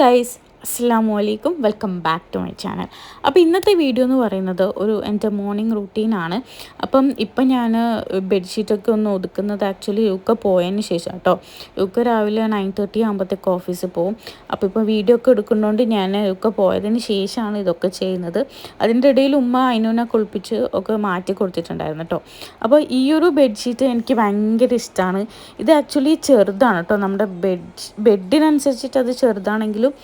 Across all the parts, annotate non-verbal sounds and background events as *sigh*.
Guys അസ്സാം വലൈക്കും welcome back to my channel അപ്പോൾ ഇന്നത്തെ വീഡിയോ എന്ന് പറയുന്നത് ഒരു എന്റെ മോർണിംഗ് റൂട്ടീനാണ് അപ്പം ഇപ്പം ഞാൻ ബെഡ്ഷീറ്റൊക്കെ ഒന്ന് ഒതുക്കുന്നത് ആക്ച്വലി യുക്ക പോയതിന് ശേഷം കേട്ടോ യുക്ക രാവിലെ നയൻ തേർട്ടി ആകുമ്പോഴത്തേക്ക് ഓഫീസിൽ പോകും അപ്പോൾ ഇപ്പോൾ വീഡിയോ ഒക്കെ എടുക്കുന്നതുകൊണ്ട് ഞാൻ യുക്ക പോയതിന് ശേഷമാണ് ഇതൊക്കെ ചെയ്യുന്നത്. അതിന്റെ ഇടയിൽ ഉമ്മ അയിനൂനെ കുളിപ്പിച്ച് ഒക്കെ മാറ്റി കൊടുത്തിട്ടുണ്ടായിരുന്നു കേട്ടോ അപ്പോൾ ഈ ഒരു ബെഡ്ഷീറ്റ് എനിക്ക് ഭയങ്കര ഇഷ്ടമാണ് ഇത് ആക്ച്വലി ചെറുതാണ് കേട്ടോ നമ്മുടെ ബെഡ് ബെഡിനനുസരിച്ചിട്ട് അത് ചെറുതാണെങ്കിലും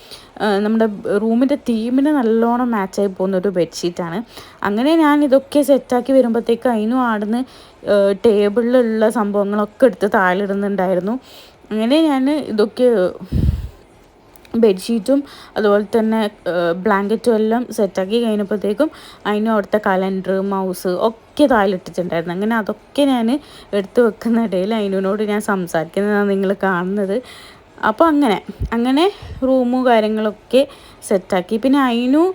നമ്മുടെ റൂമിന്റെ തീമിന് നല്ലോണം മാച്ചായി പോകുന്ന ഒരു ബെഡ്ഷീറ്റാണ്. അങ്ങനെ ഞാൻ ഇതൊക്കെ സെറ്റാക്കി വരുമ്പോഴത്തേക്ക് അതിനും ആടുന്ന് ടേബിളിലുള്ള സംഭവങ്ങളൊക്കെ എടുത്ത് താഴെയിടുന്നുണ്ടായിരുന്നു അങ്ങനെ ഞാൻ ഇതൊക്കെ ബെഡ്ഷീറ്റും അതുപോലെ തന്നെ ബ്ലാങ്കറ്റും എല്ലാം സെറ്റാക്കി കഴിഞ്ഞപ്പോഴത്തേക്കും അതിനും അവിടുത്തെ കലണ്ടർ മൗസ് ഒക്കെ താലിട്ടിട്ടുണ്ടായിരുന്നു. അങ്ങനെ അതൊക്കെ ഞാൻ എടുത്തു വെക്കുന്ന ഇടയിൽ അതിനോട് ഞാൻ സംസാരിക്കുന്നതാണ് നിങ്ങൾ കാണുന്നത്. അപ്പോൾ അങ്ങനെ അങ്ങനെ റൂമും കാര്യങ്ങളൊക്കെ സെറ്റാക്കി പിന്നെ അതിനു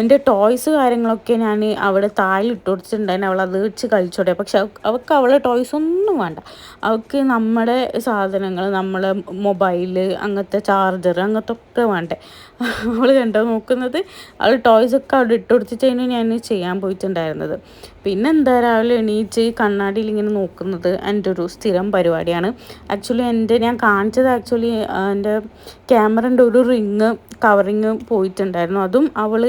എന്റെ ടോയ്സ് കാര്യങ്ങളൊക്കെ ഞാൻ അവിടെ താഴെ ഇട്ട് കൊടുത്തിട്ടുണ്ടായിരുന്നു അവൾ അത് വെച്ച് കളിച്ചോട്ടെ പക്ഷെ അവ- അവൾക്ക് അവളെ ടോയ്സ് ഒന്നും വേണ്ട. അവൾക്ക് നമ്മുടെ സാധനങ്ങൾ നമ്മളെ മൊബൈൽ അങ്ങനത്തെ ചാർജർ അങ്ങനത്തെ ഒക്കെ വേണ്ടേ. അവൾ കണ്ടോ നോക്കുന്നത് അവൾ ടോയ്സ് ഒക്കെ അവിടെ ഇട്ട് കൊടുത്തിട്ടായിരുന്നു ഞാൻ ചെയ്യാൻ പോയിട്ടുണ്ടായിരുന്നത്. പിന്നെ എന്താ രാവിലെ എണീച്ച് കണ്ണാടിയിൽ ഇങ്ങനെ നോക്കുന്നത് എന്റെ ഒരു സ്ഥിരം പരിപാടിയാണ്. ആക്ച്വലി എന്റെ ഞാൻ കാണിച്ചത് ആക്ച്വലി എന്റെ ക്യാമറന്റെ ഒരു റിങ് കവറിങ് പോയിട്ടുണ്ടായിരുന്നു. അതും അവൾ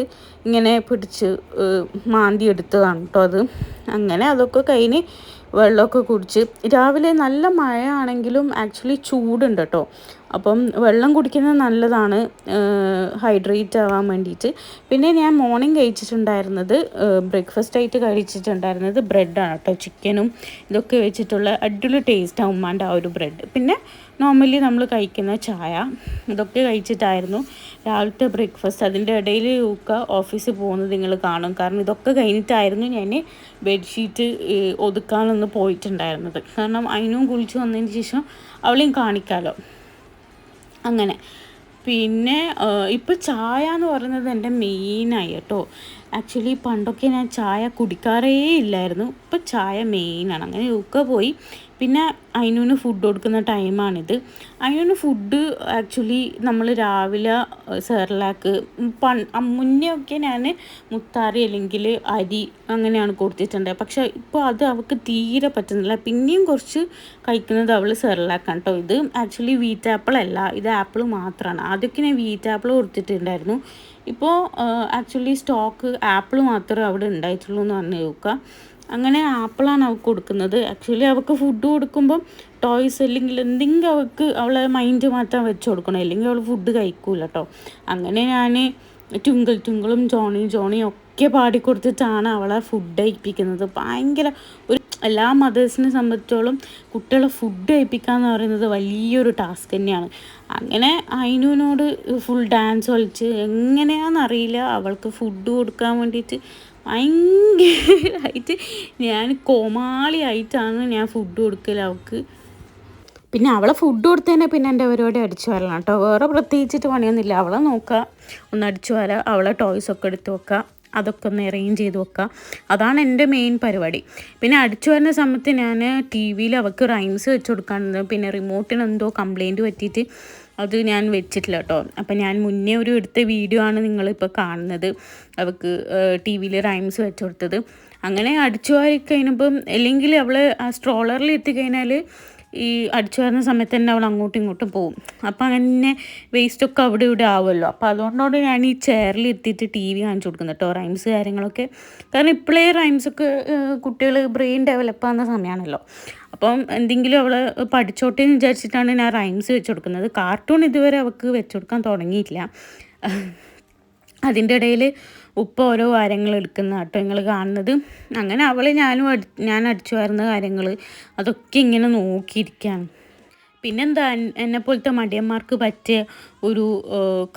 ഇങ്ങനെ പിടിച്ച് മാന്തി എടുത്തതാണ് കേട്ടോ അത്. അങ്ങനെ അതൊക്കെ കഴിഞ്ഞ് വെള്ളമൊക്കെ കുടിച്ച്. രാവിലെ നല്ല മഴയാണെങ്കിലും ആക്ച്വലി ചൂടുണ്ട് കേട്ടോ അപ്പം വെള്ളം കുടിക്കുന്നത് നല്ലതാണ് ഹൈഡ്രേറ്റ് ആവാൻ വേണ്ടിയിട്ട് പിന്നെ ഞാൻ മോർണിംഗ് കഴിച്ചിട്ടുണ്ടായിരുന്നത് ബ്രേക്ക്ഫാസ്റ്റ് ആയിട്ട് കഴിച്ചിട്ടുണ്ടായിരുന്നത് ബ്രെഡാണ് കേട്ടോ. ചിക്കനും ഇതൊക്കെ വെച്ചിട്ടുള്ള അടിപൊളി ടേസ്റ്റാണ് ഉമ്മാന്റെ ആ ഒരു ബ്രെഡ് പിന്നെ നോർമലി നമ്മൾ കഴിക്കുന്ന ചായ ഇതൊക്കെ കഴിച്ചിട്ടായിരുന്നു രാവിലത്തെ ബ്രേക്ക്ഫാസ്റ്റ് അതിന്റെ ഇടയിൽ ഒക്കെ ഓഫീസിൽ പോകുന്നത് നിങ്ങൾ കാണും. കാരണം ഇതൊക്കെ കഴിഞ്ഞിട്ടായിരുന്നു ഞാൻ ബെഡ്ഷീറ്റ് ഒതുക്കാനൊന്ന് പോയിട്ടുണ്ടായിരുന്നത്. കാരണം അതിനും കുളിച്ച് വന്നതിന് ശേഷം അവളെയും കാണിക്കാമല്ലോ അങ്ങനെ. പിന്നെ ഇപ്പോൾ ചായ എന്ന് പറയുന്നത് എന്റെ മെയിനായി കേട്ടോ. ആക്ച്വലി പണ്ടൊക്കെ ഞാൻ ചായ കുടിക്കാറേ ഇല്ലായിരുന്നു. ഇപ്പം ചായ മെയിനാണ് അങ്ങനെ ഒക്കെ പോയി. പിന്നെ അതിനൊന്ന് ഫുഡ് കൊടുക്കുന്ന ടൈമാണിത് അതിനൊന്ന് ഫുഡ് ആക്ച്വലി നമ്മൾ രാവിലെ സെർലാക്ക് പൺ മുന്നേ ഒക്കെ ഞാൻ മുത്താറി അല്ലെങ്കിൽ അരി അങ്ങനെയാണ് കൊടുത്തിട്ടുണ്ട്. പക്ഷെ ഇപ്പോൾ അത് അവൾക്ക് തീരെ പറ്റുന്നില്ല. പിന്നെയും കുറച്ച് കഴിക്കുന്നത് അവൾ സെർലാക്കാണ് കേട്ടോ ഇത് ആക്ച്വലി വീറ്റ് ആപ്പിൾ അല്ല. ഇത് ആപ്പിൾ മാത്രമാണ് ആദ്യമൊക്കെ ഞാൻ വീറ്റ് ആപ്പിൾ കൊടുത്തിട്ടുണ്ടായിരുന്നു. ഇപ്പോൾ ആക്ച്വലി സ്റ്റോക്ക് ആപ്പിൾ മാത്രമേ അവിടെ ഉണ്ടായിട്ടുള്ളൂ എന്ന് പറഞ്ഞു നോക്കുക അങ്ങനെ ആപ്പിളാണ് അവൾക്ക് കൊടുക്കുന്നത്. ആക്ച്വലി അവൾക്ക് ഫുഡ് കൊടുക്കുമ്പം ടോയ്സ് അല്ലെങ്കിൽ എന്തെങ്കിലും അവൾക്ക് അവളെ മൈൻഡ് മാറ്റാൻ വെച്ച് കൊടുക്കണം. അല്ലെങ്കിൽ അവൾ ഫുഡ് കഴിക്കൂല കേട്ടോ അങ്ങനെ ഞാൻ ട്വിങ്കിൾ ട്വിങ്കിളും ജോണി ജോണിയും ഒക്കെ പാടിക്കൊടുത്തിട്ടാണ് അവളെ ഫുഡ് കഴിപ്പിക്കുന്നത്. ഭയങ്കര ഒരു എല്ലാ മദേഴ്സിനെ സംബന്ധിച്ചോളം കുട്ടികളെ ഫുഡ് കഴിപ്പിക്കുക എന്ന് പറയുന്നത് വലിയൊരു ടാസ്ക് തന്നെയാണ്. അങ്ങനെ അയിനുവിനോട് ഫുൾ ഡാൻസ് കളിച്ച് എങ്ങനെയാണെന്നറിയില്ല അവൾക്ക് ഫുഡ് കൊടുക്കാൻ വേണ്ടിയിട്ട് ഭയങ്കരമായിട്ട് ഞാൻ കോമാളിയായിട്ടാണ് ഞാൻ ഫുഡ് കൊടുക്കൽ അവൾക്ക്. പിന്നെ അവളെ ഫുഡ് കൊടുത്തതന്നെ പിന്നെ എന്റെ പരിപാടി അടിച്ചു വരലാണ് കേട്ടോ. വേറെ പ്രത്യേകിച്ചിട്ട് പണിയൊന്നുമില്ല. അവളെ നോക്കുക ഒന്ന് അടിച്ചു വരാം. അവളെ ടോയ്സൊക്കെ എടുത്ത് വെക്കുക അതൊക്കെ ഒന്ന് അറേഞ്ച് ചെയ്ത് വെക്കുക അതാണ് എന്റെ മെയിൻ പരിപാടി. പിന്നെ അടിച്ചു വരുന്ന സമയത്ത് ഞാൻ ടി വിയിൽ അവൾക്ക് റൈംസ് വെച്ച് കൊടുക്കാറുണ്ട്. പിന്നെ റിമോട്ടിന് എന്തോ കംപ്ലൈന്റ് പറ്റിയിട്ട് അത് ഞാൻ വെച്ചിട്ടില്ല കേട്ടോ അപ്പം ഞാൻ മുന്നേ ഒരു എടുത്ത വീഡിയോ ആണ് നിങ്ങളിപ്പോൾ കാണുന്നത്. അവൾക്ക് ടി വിയിൽ റൈംസ് വെച്ച് കൊടുത്തത്. അങ്ങനെ അടിച്ചു വാരി കഴിഞ്ഞപ്പം അല്ലെങ്കിൽ അവൾ ആ സ്ട്രോളറിൽ എത്തിക്കഴിഞ്ഞാൽ ഈ അടിച്ചു വരുന്ന സമയത്ത് തന്നെ അവൾ അങ്ങോട്ടും ഇങ്ങോട്ടും പോകും അപ്പം അങ്ങനെ വേസ്റ്റൊക്കെ അവിടെ ഇവിടെ ആവുമല്ലോ. അപ്പോൾ അതുകൊണ്ടാണ് ഞാൻ ഈ ചെയറിൽ എത്തിയിട്ട് ടി വി കാണിച്ചു കൊടുക്കുന്നത് കേട്ടോ റൈംസ് കാര്യങ്ങളൊക്കെ. കാരണം ഇപ്പോഴേ റൈംസൊക്കെ കുട്ടികൾ ബ്രെയിൻ ഡെവലപ്പ് ആകുന്ന സമയമാണല്ലോ അപ്പം എന്തെങ്കിലും അവൾ പഠിച്ചോട്ടെ എന്ന് വിചാരിച്ചിട്ടാണ് ഞാൻ റൈംസ് വെച്ച് കൊടുക്കുന്നത്. കാർട്ടൂൺ ഇതുവരെ അവൾക്ക് വെച്ചു കൊടുക്കാൻ തുടങ്ങിയിട്ടില്ല. അതിന്റെ ഇടയിൽ ഉപ്പ ഓരോ കാര്യങ്ങൾ എടുക്കുന്ന കേട്ടോ നിങ്ങൾ കാണുന്നത്. അങ്ങനെ അവൾ ഞാനും ഞാൻ അടിച്ചു വരുന്ന കാര്യങ്ങൾ അതൊക്കെ ഇങ്ങനെ നോക്കിയിരിക്കുകയാണ് പിന്നെന്താ എൻ- എന്നെ പോലത്തെ മടിയന്മാർക്ക് പറ്റിയ ഒരു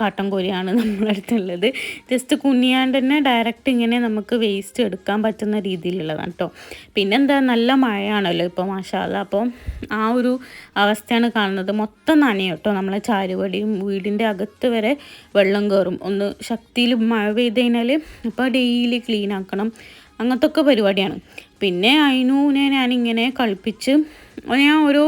കാട്ടൻ കോരിയാണ് നമ്മുടെ അടുത്തുള്ളത്. ജസ്റ്റ് കുനിയാണ്ട് തന്നെ ഡയറക്റ്റ് ഇങ്ങനെ നമുക്ക് വേസ്റ്റ് എടുക്കാൻ പറ്റുന്ന രീതിയിലുള്ളതാണ് കേട്ടോ പിന്നെന്താ നല്ല മഴയാണല്ലോ ഇപ്പോൾ മാഷാല അപ്പോൾ ആ ഒരു അവസ്ഥയാണ് കാണുന്നത്. മൊത്തം നനയും കേട്ടോ നമ്മളെ ചാരുപടിയും വീടിന്റെ അകത്ത് വരെ വെള്ളം കയറും ഒന്ന് ശക്തിയിൽ മഴ പെയ്ത് കഴിഞ്ഞാൽ അപ്പോൾ ഡെയിലി ക്ലീൻ ആക്കണം. അങ്ങനത്തെ ഒക്കെ പരിപാടിയാണ്. പിന്നെ അതിനൂനെ ഞാനിങ്ങനെ കളിപ്പിച്ച് ഞാൻ ഓരോ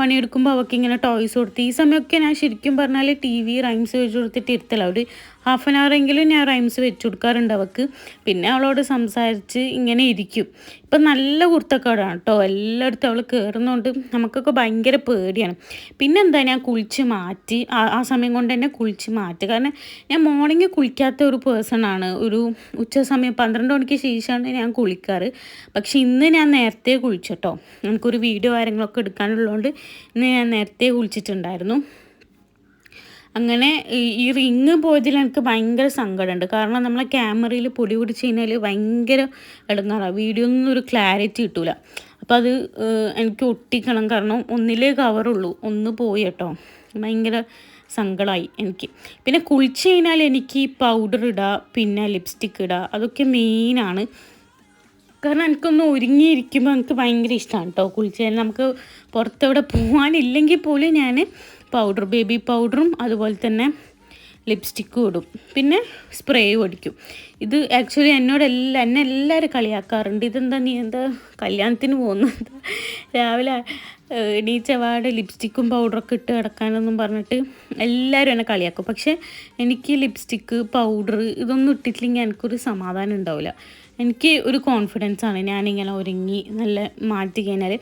പണിയെടുക്കുമ്പോൾ അവൾക്ക് ഇങ്ങനെ ടോയ്സ് കൊടുത്ത്. ഈ സമയമൊക്കെ ഞാൻ ശരിക്കും പറഞ്ഞാൽ ടി വി റൈംസ് വെച്ച് കൊടുത്തിട്ട് ഇരുത്തല. ഒരു ഹാഫ് ആൻ അവറെങ്കിലും ഞാൻ റൈംസ് വെച്ച് കൊടുക്കാറുണ്ട് അവൾക്ക് പിന്നെ അവളോട് സംസാരിച്ച് ഇങ്ങനെ ഇരിക്കും. ഇപ്പം നല്ല കുർത്തക്കാടാണ് കേട്ടോ എല്ലായിടത്തും അവൾ കയറുന്നതുകൊണ്ട് നമുക്കൊക്കെ ഭയങ്കര പേടിയാണ്. പിന്നെ എന്താ ഞാൻ കുളിച്ച് മാറ്റി ആ സമയം കൊണ്ട് തന്നെ കുളിച്ച് മാറ്റി. കാരണം ഞാൻ മോർണിംഗ് കുളിക്കാത്ത ഒരു പേഴ്സണാണ് ഒരു ഉച്ച സമയം പന്ത്രണ്ട് മണിക്ക് ശേഷമാണ് ഞാൻ കുളിക്കാറ്. പക്ഷെ ഇന്ന് ഞാൻ നേരത്തെ കുളിച്ചു കേട്ടോ എനിക്കൊരു വീഡിയോ കാര്യങ്ങളൊക്കെ എടുക്കാനുള്ളതുകൊണ്ട് ഇന്ന് ഞാൻ നേരത്തെ കുളിച്ചിട്ടുണ്ടായിരുന്നു. അങ്ങനെ ഈ റിങ് പോയതിൽ എനിക്ക് ഭയങ്കര സങ്കടമുണ്ട്. കാരണം നമ്മളെ ക്യാമറയിൽ പൊടി പിടിച്ച് കഴിഞ്ഞാൽ ഭയങ്കര ഇടങ്ങാറാണ് വീഡിയോ ഒന്നും ഒരു ക്ലാരിറ്റി കിട്ടൂല. അപ്പം അത് എനിക്ക് ഒട്ടിക്കണം. കാരണം ഒന്നിലേ കവറുള്ളൂ ഒന്ന് പോയി കേട്ടോ. ഭയങ്കര സങ്കടമായി എനിക്ക്. പിന്നെ കുളിച്ച് കഴിഞ്ഞാൽ എനിക്ക് പൗഡർ ഇടുക പിന്നെ ലിപ്സ്റ്റിക് ഇടുക അതൊക്കെ മെയിനാണ് കാരണം എനിക്കൊന്ന് ഒരുങ്ങിയിരിക്കുമ്പോൾ എനിക്ക് ഭയങ്കര ഇഷ്ടമാണ് കേട്ടോ കുളിച്ച് കഴിഞ്ഞാൽ നമുക്ക് പുറത്തെവിടെ പോകാനില്ലെങ്കിൽ പോലും ഞാൻ പൗഡർ ബേബി പൗഡറും അതുപോലെ തന്നെ ലിപ്സ്റ്റിക്കും ഇടും. പിന്നെ സ്പ്രേയും അടിക്കും. ഇത് ആക്ച്വലി എന്നോട് എല്ലാ എന്നെ എല്ലാവരും കളിയാക്കാറുണ്ട്. ഇതെന്താ നീ എന്താ കല്യാണത്തിന് പോകുന്നത്? *laughs* രാവിലെ എണീച്ചവാട് ലിപ്സ്റ്റിക്കും പൗഡറൊക്കെ ഇട്ട് കിടക്കാനൊന്നും പറഞ്ഞിട്ട് എല്ലാവരും എന്നെ കളിയാക്കും. പക്ഷേ എനിക്ക് ലിപ്സ്റ്റിക്ക് പൗഡർ ഇതൊന്നും ഇട്ടിട്ടില്ലെങ്കിൽ എനിക്കൊരു സമാധാനം ഉണ്ടാവില്ല. എനിക്ക് ഒരു കോൺഫിഡൻസ് ആണ്. ഞാനിങ്ങനെ ഒരുങ്ങി നല്ല മാറ്റി കഴിഞ്ഞാൽ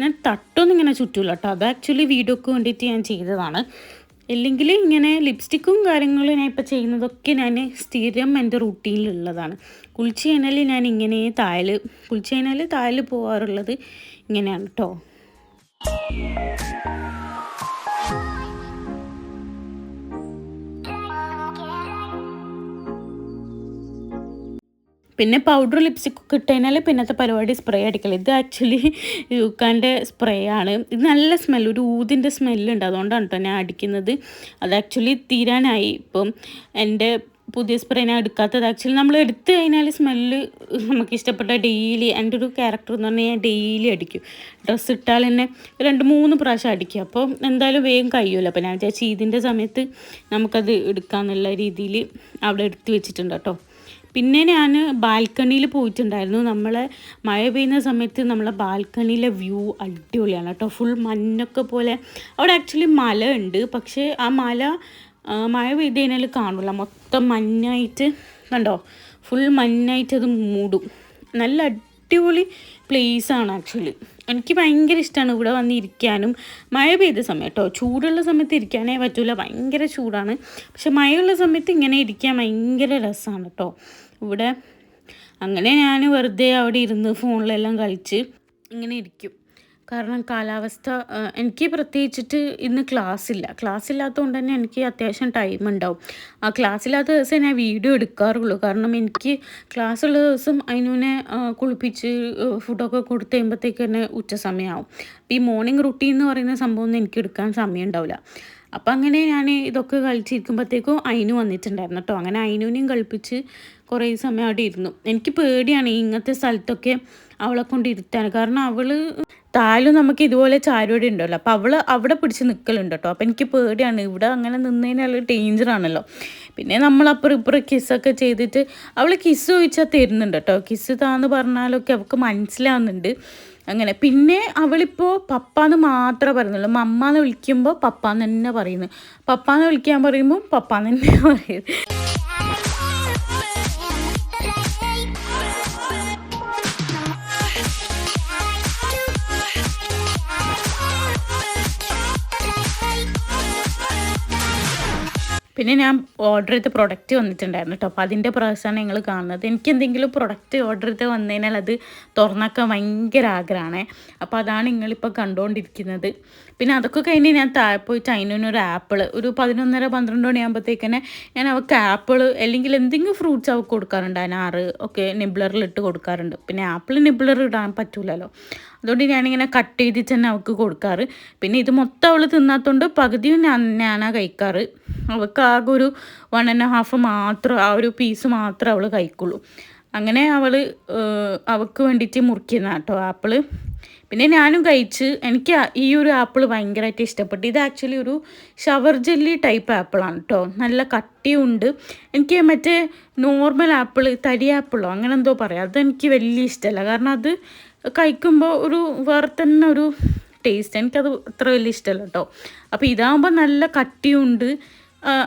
ഞാൻ തട്ടൊന്നും ഇങ്ങനെ ചുറ്റില്ല കേട്ടോ. അത് ആക്ച്വലി വീഡിയോക്ക് വേണ്ടിയിട്ട് ഞാൻ ചെയ്തതാണ്. ഇല്ലെങ്കിൽ ഇങ്ങനെ ലിപ്സ്റ്റിക്കും കാര്യങ്ങളും ഞാൻ ഇപ്പോൾ ചെയ്യുന്നതൊക്കെ ഞാൻ സ്ഥിരം എന്റെ റൂട്ടീനിലുള്ളതാണ് കുളിച്ച് കഴിഞ്ഞാൽ ഞാൻ ഇങ്ങനെ തായൽ കുളിച്ച് കഴിഞ്ഞാൽ തായൽ പോകാറുള്ളത് ഇങ്ങനെയാണ് കേട്ടോ പിന്നെ പൗഡർ ലിപ്സ്റ്റിക് ഒക്കെ ഇട്ട് കഴിഞ്ഞാൽ പിന്നത്തെ പരിപാടി സ്പ്രേ അടിക്കില്ല ഇത് ആക്ച്വലി യൂക്കാന്റെ സ്പ്രേ ആണ്. ഇത് നല്ല സ്മെൽ ഒരു ഊതിന്റെ സ്മെല്ലുണ്ട് അതുകൊണ്ടാണ് കേട്ടോ ഞാൻ അടിക്കുന്നത്. അത് ആക്ച്വലി തീരാനായി. ഇപ്പം എന്റെ പുതിയ സ്പ്രേ ഞാൻ എടുക്കാത്തത് ആക്ച്വലി നമ്മൾ എടുത്തു കഴിഞ്ഞാൽ സ്മെല്ല് നമുക്ക് ഇഷ്ടപ്പെട്ട ഡെയിലി എന്റെ ഒരു ക്യാരക്ടർ എന്ന് പറഞ്ഞാൽ ഞാൻ ഡെയിലി അടിക്കും. ഡ്രസ്സ് ഇട്ടാൽ തന്നെ രണ്ട് മൂന്ന് പ്രാവശ്യം അടിക്കും. അപ്പോൾ എന്തായാലും വേഗം കഴിയുമല്ലോ അപ്പോൾ ഞാൻ വിചാരിച്ചു ഇതിന്റെ സമയത്ത് നമുക്കത് എടുക്കാമെന്നുള്ള രീതിയിൽ അവിടെ എടുത്തു വെച്ചിട്ടുണ്ട് കേട്ടോ പിന്നെ ഞാൻ ബാൽക്കണിയിൽ പോയിട്ടുണ്ടായിരുന്നു. നമ്മളെ മഴ പെയ്യുന്ന സമയത്ത് നമ്മളെ ബാൽക്കണിയിലെ വ്യൂ അടിപൊളിയാണ് കേട്ടോ. ഫുൾ മഞ്ഞൊക്കെ പോലെ. അവിടെ ആക്ച്വലി മല ഉണ്ട്. പക്ഷേ ആ മല മഴ പെയ്ത് കഴിഞ്ഞാൽ കാണില്ല മൊത്തം മഞ്ഞായിട്ട് കണ്ടോ? ഫുൾ മഞ്ഞായിട്ട് അത് മൂടും. നല്ല അടിപൊളി പ്ലേസാണ് ആക്ച്വലി എനിക്ക് ഭയങ്കര ഇഷ്ടമാണ് ഇവിടെ വന്നിരിക്കാനും മഴ പെയ്ത സമയം കേട്ടോ ചൂടുള്ള സമയത്ത് ഇരിക്കാനേ പറ്റില്ല ഭയങ്കര ചൂടാണ്. പക്ഷെ മഴയുള്ള സമയത്ത് ഇങ്ങനെ ഇരിക്കാൻ ഭയങ്കര രസമാണ് കേട്ടോ ഇവിടെ അങ്ങനെ ഞാൻ വെറുതെ അവിടെ ഇരുന്ന് ഫോണിലെല്ലാം കളിച്ച് ഇങ്ങനെ ഇരിക്കും. കാരണം കാലാവസ്ഥ എനിക്ക് പ്രത്യേകിച്ചിട്ട് ഇന്ന് ക്ലാസ് ഇല്ല. ക്ലാസ് ഇല്ലാത്തതുകൊണ്ട് തന്നെ എനിക്ക് അത്യാവശ്യം ടൈം ഉണ്ടാവും. ആ ക്ലാസ് ഇല്ലാത്ത ദിവസം ഞാൻ വീഡിയോ എടുക്കാറുള്ളൂ. കാരണം എനിക്ക് ക്ലാസ് ഉള്ള ദിവസം അതിനെ കുളിപ്പിച്ച് ഫുഡൊക്കെ കൊടുത്ത് കഴിയുമ്പോഴത്തേക്ക് തന്നെ ഉച്ച സമയമാവും ഈ മോർണിംഗ് റുട്ടീൻ എന്ന് പറയുന്ന സംഭവം ഒന്നും എനിക്ക് എടുക്കാൻ സമയം ഉണ്ടാവില്ല. അപ്പം അങ്ങനെ ഞാൻ ഇതൊക്കെ കളിച്ചിരിക്കുമ്പോഴത്തേക്കും അയിനു വന്നിട്ടുണ്ടായിരുന്നു കേട്ടോ അങ്ങനെ അയിനുവിനെയും കളിപ്പിച്ച് കുറേ സമയം അവിടെ ഇരുന്നു. എനിക്ക് പേടിയാണ് ഇങ്ങനത്തെ സ്ഥലത്തൊക്കെ അവളെ കൊണ്ട് ഇരുത്താൻ. കാരണം അവൾ താലും നമുക്ക് ഇതുപോലെ ചാരുവടി ഉണ്ടല്ലോ. അപ്പോൾ അവൾ അവിടെ പിടിച്ച് നിൽക്കലുണ്ട് കേട്ടോ അപ്പോൾ എനിക്ക് പേടിയാണ്. ഇവിടെ അങ്ങനെ നിന്നതിനുള്ള ഡേഞ്ചറാണല്ലോ പിന്നെ നമ്മൾ അപ്പുറം ഇപ്പുറം കിസ്സൊക്കെ ചെയ്തിട്ട് അവൾ കിസ് ചോദിച്ചാൽ തരുന്നുണ്ട് കേട്ടോ കിസ് താന്ന് പറഞ്ഞാലൊക്കെ അവൾക്ക് മനസ്സിലാവുന്നുണ്ട്. അങ്ങനെ. പിന്നെ അവളിപ്പോൾ പപ്പാന്ന് മാത്രമേ പറയുന്നുള്ളൂ. മമ്മാന്ന് വിളിക്കുമ്പോൾ പപ്പാന്ന് തന്നെ പറയുന്നു. പപ്പാന്ന് വിളിക്കാൻ പറയുമ്പോൾ പപ്പാന്ന് തന്നെ *laughs* പറയുന്നത് പിന്നെ ഞാൻ ഓർഡർ ചെയ്ത പ്രൊഡക്റ്റ് വന്നിട്ടുണ്ടായിരുന്നു കേട്ടോ. അപ്പോൾ അതിന്റെ ആണ് നിങ്ങൾ കാണുന്നത്. എനിക്ക് എന്തെങ്കിലും പ്രൊഡക്റ്റ് ഓർഡർ ചെയ്ത് വന്നതിനാൽ അത് തുറന്നാക്കാൻ ഭയങ്കര ആഗ്രഹമാണ്. അപ്പോൾ അതാണ് നിങ്ങളിപ്പോൾ കണ്ടുകൊണ്ടിരിക്കുന്നത് പിന്നെ അതൊക്കെ കഴിഞ്ഞ് ഞാൻ താഴെ പോയിട്ട് അതിനൊരു ആപ്പിൾ ഒരു പതിനൊന്നര പന്ത്രണ്ട് മണിയാകുമ്പോഴത്തേക്കന്നെ ഞാൻ അവൾക്ക് ആപ്പിൾ അല്ലെങ്കിൽ എന്തെങ്കിലും ഫ്രൂട്ട്സ് അവൾക്ക് കൊടുക്കാറുണ്ട്. അനാറ് ഒക്കെ നിബ്ലറിൽ ഇട്ട് കൊടുക്കാറുണ്ട്. പിന്നെ ആപ്പിൾ നിബ്ലർ ഇടാൻ പറ്റൂലല്ലോ. അതുകൊണ്ട് ഞാനിങ്ങനെ കട്ട് ചെയ്തിട്ട് തന്നെ അവൾക്ക് കൊടുക്കാറ്. പിന്നെ ഇത് മൊത്തം അവൾ തിന്നാത്തതുകൊണ്ട് പകുതിയും ഞാൻ ഞാനാ കഴിക്കാറ്. അവൾക്ക് ആകെ ഒരു വൺ ആൻഡ് ഹാഫ് മാത്രം ആ ഒരു പീസ് മാത്രം അവൾ കഴിക്കുള്ളൂ. അങ്ങനെ അവൾ അവൾക്ക് വേണ്ടിയിട്ട് മുറിക്കുന്ന കേട്ടോ ആപ്പിൾ. പിന്നെ ഞാനും കഴിച്ച് എനിക്ക് ഈ ഒരു ആപ്പിൾ ഭയങ്കരമായിട്ട് ഇഷ്ടപ്പെട്ടു. ഇത് ആക്ച്വലി ഒരു ഷവർ ജെല്ലി ടൈപ്പ് ആപ്പിളാണ് കേട്ടോ. നല്ല കട്ടിയുണ്ട്. എനിക്ക് മറ്റേ നോർമൽ ആപ്പിൾ തരി ആപ്പിളോ അങ്ങനെ എന്തോ പറയാം. അതെനിക്ക് വലിയ ഇഷ്ടമല്ല. കാരണം അത് കഴിക്കുമ്പോൾ ഒരു വേറെ തന്നെ ഒരു ടേസ്റ്റ് എനിക്കത് അത്ര വലിയ ഇഷ്ടമല്ല കേട്ടോ. അപ്പോൾ ഇതാകുമ്പോൾ നല്ല കട്ടിയുണ്ട്.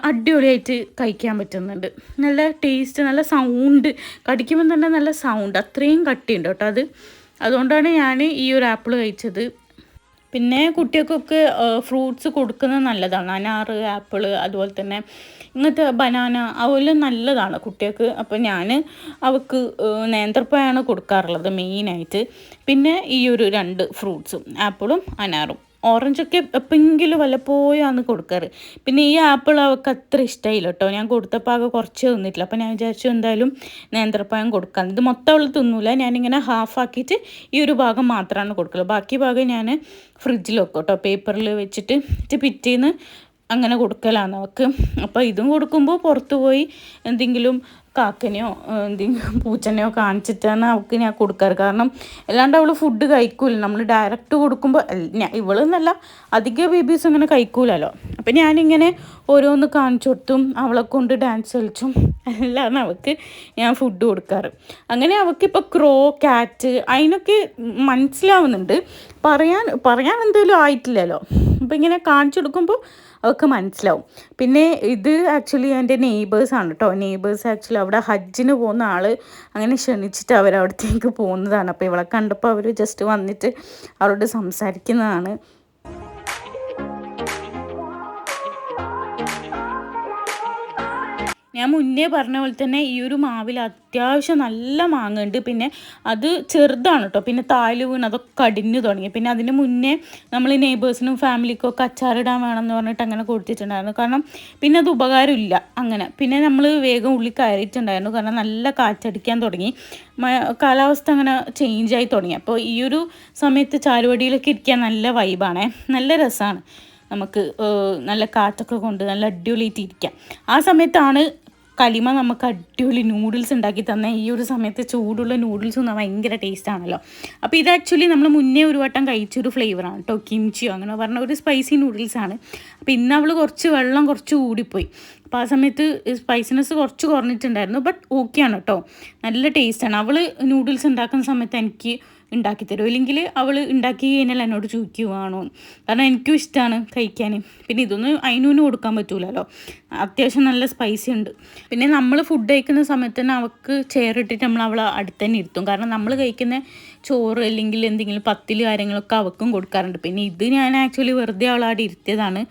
അടിപൊളിയായിട്ട് കഴിക്കാൻ പറ്റുന്നുണ്ട്. നല്ല ടേസ്റ്റ് നല്ല സൗണ്ട് കടിക്കുമ്പോൾ തന്നെ നല്ല സൗണ്ട് അത്രയും കട്ടിയുണ്ട് കേട്ടോ അത്. അതുകൊണ്ടാണ് ഞാൻ ഈ ഒരു ആപ്പിൾ കഴിച്ചത്. പിന്നെ കുട്ടികൾക്കൊക്കെ ഫ്രൂട്ട്സ് കൊടുക്കുന്നത് നല്ലതാണ്. അനാറ് ആപ്പിൾ അതുപോലെ തന്നെ ഇങ്ങനത്തെ ബനാന അതുപോലെ നല്ലതാണ് കുട്ടികൾക്ക്. അപ്പോൾ ഞാൻ അവൾക്ക് നേന്ത്രപ്പഴമാണ് കൊടുക്കാറുള്ളത് മെയിനായിട്ട് പിന്നെ ഈ ഒരു രണ്ട് ഫ്രൂട്ട്സും ആപ്പിളും അനാറും. ഓറഞ്ചൊക്കെ എപ്പെങ്കിലും വല്ലപ്പോഴും ആണ് കൊടുക്കാറ്. പിന്നെ ഈ ആപ്പിൾ അവൾക്ക് അത്ര ഇഷ്ടമായില്ല കേട്ടോ ഞാൻ കൊടുത്തപ്പോൾ ആകെ കുറച്ച് തിന്നിട്ടില്ല. അപ്പോൾ ഞാൻ വിചാരിച്ചു എന്തായാലും നേന്ത്രപ്പഴം കൊടുക്കാം. ഇത് മൊത്തം അവൾ തിന്നൂല. ഞാനിങ്ങനെ ഹാഫ് ആക്കിയിട്ട് ഈ ഒരു ഭാഗം മാത്രമാണ് കൊടുക്കുക ബാക്കി ഭാഗം ഞാൻ ഫ്രിഡ്ജിൽ വെക്കും കേട്ടോ പേപ്പറിൽ വെച്ചിട്ട് പിറ്റേന്ന് അങ്ങനെ കൊടുക്കലാണ് അവൾക്ക് അപ്പോൾ ഇതും കൊടുക്കുമ്പോൾ പുറത്തു പോയി എന്തെങ്കിലും കാക്കനെയോ എന്തെങ്കിലും പൂച്ചനെയോ കാണിച്ചിട്ടാണ് അവൾക്ക് ഞാൻ കൊടുക്കാറ്. കാരണം അല്ലാണ്ട് അവൾ ഫുഡ് കഴിക്കൂല. നമ്മൾ ഡയറക്റ്റ് കൊടുക്കുമ്പോൾ ഇവൾ ഇവളെന്നല്ല അധിക ബേബീസ് അങ്ങനെ കഴിക്കൂലല്ലോ. അപ്പം ഞാനിങ്ങനെ ഓരോന്ന് കാണിച്ചു കൊടുത്തും അവളെ കൊണ്ട് ഡാൻസ് കളിച്ചും എല്ലാം അവൾക്ക് ഞാൻ ഫുഡ് കൊടുക്കാറ്. അങ്ങനെ അവൾക്കിപ്പോൾ ക്രോ ക്യാറ്റ് അതിനൊക്കെ മനസ്സിലാവുന്നുണ്ട്. പറയാൻ പറയാൻ എന്തെങ്കിലും ആയിട്ടില്ലല്ലോ. അപ്പം ഇങ്ങനെ കാണിച്ചു കൊടുക്കുമ്പോൾ അവൾക്ക് മനസ്സിലാവും. പിന്നെ ഇത് ആക്ച്വലി എന്റെ നെയ്ബേഴ്സാണ് കേട്ടോ നെയ്ബേഴ്സ് ആക്ച്വലി അവിടെ ഹജ്ജിന് പോകുന്ന ആൾ അങ്ങനെ ക്ഷണിച്ചിട്ട് അവർ അവിടത്തേക്ക് പോകുന്നതാണ്. അപ്പോൾ ഇവളെ കണ്ടപ്പോൾ അവർ ജസ്റ്റ് വന്നിട്ട് അവരോട് സംസാരിക്കുന്നതാണ്. ഞാൻ മുന്നേ പറഞ്ഞ പോലെ തന്നെ ഈ ഒരു മാവിൽ അത്യാവശ്യം നല്ല മാങ്ങ ഉണ്ട് പിന്നെ അത് ചെറുതാണ് കേട്ടോ പിന്നെ താൽ വീണ് അതൊക്കെ കടിഞ്ഞു തുടങ്ങി. പിന്നെ അതിന് മുന്നേ നമ്മൾ നെയ്ബേഴ്സിനും ഫാമിലിക്കും ഒക്കെ അച്ചാറിടാൻ വേണമെന്ന് പറഞ്ഞിട്ട് അങ്ങനെ കൊടുത്തിട്ടുണ്ടായിരുന്നു. കാരണം പിന്നെ അത് ഉപകാരമില്ല അങ്ങനെ. പിന്നെ നമ്മൾ വേഗം ഉള്ളിൽ കയറിയിട്ടുണ്ടായിരുന്നു. കാരണം നല്ല കാറ്റടിക്കാൻ തുടങ്ങി. കാലാവസ്ഥ അങ്ങനെ ചേഞ്ച് ആയി തുടങ്ങി. അപ്പോൾ ഈ ഒരു സമയത്ത് ചാരുവടിയിലൊക്കെ ഇരിക്കാൻ നല്ല വൈബാണേ നല്ല രസമാണ് നമുക്ക് നല്ല കാറ്റൊക്കെ കൊണ്ട് നല്ല അടിപൊളിയായിട്ട് ഇരിക്കാം ആ സമയത്താണ് കലിമ നമുക്ക് അടിപൊളി നൂഡിൽസ് ഉണ്ടാക്കി തന്ന. ഈ ഒരു സമയത്ത് ചൂടുള്ള നൂഡിൽസ് എന്ന് ഭയങ്കര ടേസ്റ്റ് ആണല്ലോ. അപ്പോൾ ഇത് ആക്ച്വലി നമ്മൾ മുന്നേ ഒരു വട്ടം കഴിച്ചൊരു ഫ്ലേവറാണ് കേട്ടോ കിംച്ചിയോ അങ്ങനെ പറഞ്ഞ ഒരു സ്പൈസി നൂഡിൽസ് ആണ്. അപ്പോൾ ഇന്ന് അവൾ കുറച്ച് വെള്ളം കുറച്ച് കൂടിപ്പോയി അപ്പോൾ ആ സമയത്ത് സ്പൈസിനെസ് കുറച്ച് കുറഞ്ഞിട്ടുണ്ടായിരുന്നു ബട്ട് ഓക്കെയാണ് കേട്ടോ നല്ല ടേസ്റ്റാണ് അവൾ നൂഡിൽസ് ഉണ്ടാക്കുന്ന സമയത്ത് എനിക്ക് ഉണ്ടാക്കി തരും. ഇല്ലെങ്കിൽ അവൾ ഉണ്ടാക്കി കഴിഞ്ഞാൽ എന്നോട് ചോദിക്കുവാണോ? കാരണം എനിക്കും ഇഷ്ടമാണ് കഴിക്കാൻ. പിന്നെ ഇതൊന്നും അതിനൊന്നും കൊടുക്കാൻ പറ്റൂലല്ലോ. അത്യാവശ്യം നല്ല സ്പൈസി ഉണ്ട്. പിന്നെ നമ്മൾ ഫുഡ് കഴിക്കുന്ന സമയത്ത് തന്നെ അവൾക്ക് ചെയർ ഇട്ടിട്ട് നമ്മൾ അവളെ അടുത്ത് തന്നെ ഇരുത്തും. കാരണം നമ്മൾ കഴിക്കുന്ന ചോറ് അല്ലെങ്കിൽ എന്തെങ്കിലും പത്തിൽ കാര്യങ്ങളൊക്കെ അവക്കും കൊടുക്കാറുണ്ട്. പിന്നെ ഇത് ഞാൻ ആക്ച്വലി വെറുതെ അവളവിടെ ഇരുത്തിയതാണ്.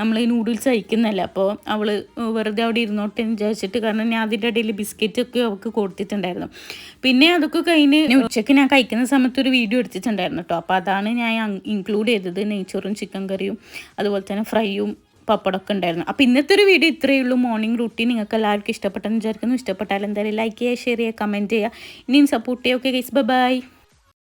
നമ്മൾ നൂഡിൽസ് കഴിക്കുന്നതല്ല. അപ്പോൾ അവൾ വെറുതെ അവിടെ ഇരുന്നോട്ടെ എന്ന് വിചാരിച്ചിട്ട് കാരണം ഞാൻ അതിന്റെ ഇടയിൽ ബിസ്ക്കറ്റൊക്കെ അവൾക്ക് കൊടുത്തിട്ടുണ്ടായിരുന്നു. പിന്നെ അതൊക്കെ കഴിഞ്ഞ് ഉച്ചയ്ക്ക് ഞാൻ കഴിക്കുന്ന സമയത്ത് ഒരു വീഡിയോ എടുത്തിട്ടുണ്ടായിരുന്നു കേട്ടോ. അപ്പോൾ അതാണ് ഞാൻ ഇൻക്ലൂഡ് ചെയ്തത് നെയ്ച്ചോറും ചിക്കൻ കറിയും അതുപോലെ തന്നെ ഫ്രൈയും പപ്പടമൊക്കെ ഉണ്ടായിരുന്നു. അപ്പോൾ ഇന്നത്തെ ഒരു വീഡിയോ ഇത്രയേ ഉള്ളൂ. മോർണിംഗ് റൂട്ടീൻ നിങ്ങൾക്ക് എല്ലാവർക്കും ഇഷ്ടപ്പെട്ടെന്ന് വിചാരിക്കുന്നു. ഇഷ്ടപ്പെട്ടാൽ എന്തായാലും ലൈക്ക് ചെയ്യുക ഷെയർ ചെയ്യുക കമന്റ് ചെയ്യുക. ഇനിയും സപ്പോർട്ട് ചെയ്യുക. Okay guys bye